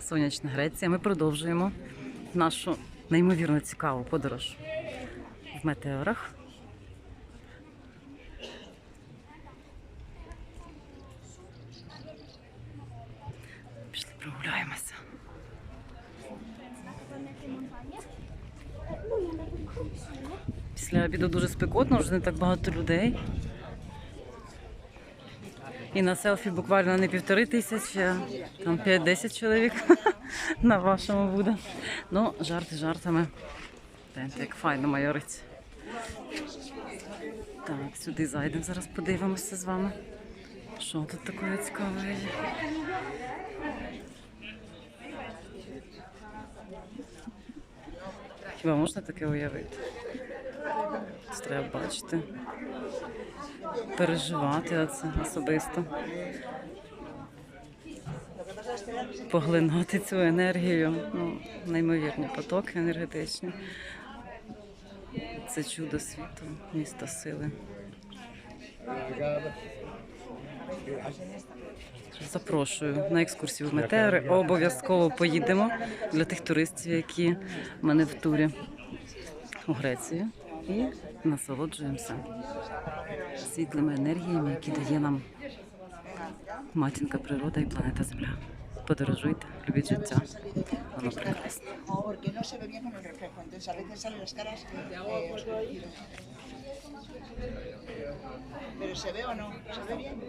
сонячна Греція. Ми продовжуємо нашу неймовірно цікаву подорож в метеорах. Пішли прогуляємося. Після обіду дуже спекотно, вже не так багато людей. І на селфі буквально не півтори тисячі, там 5-10 чоловік на вашому буде. Ну, жарти жартами. Гляньте, як файно майорить. Так, сюди зайдемо, зараз подивимося з вами. Що тут таке цікаве є? Хіба можна таке уявити? Це треба бачити, переживати це особисто. Поглинати цю енергію. Ну, неймовірні потоки енергетичні. Це чудо світу, місто сили. Запрошую на екскурсію в метеори. Обов'язково поїдемо для тих туристів, які в мене в турі у Грецію. І насолоджуємося світлими енергіями, які дає нам матінка природа і планета Земля. Подорожуйте, любіть життя. Воно прекрасне. Pero se ve o no, se ve bien.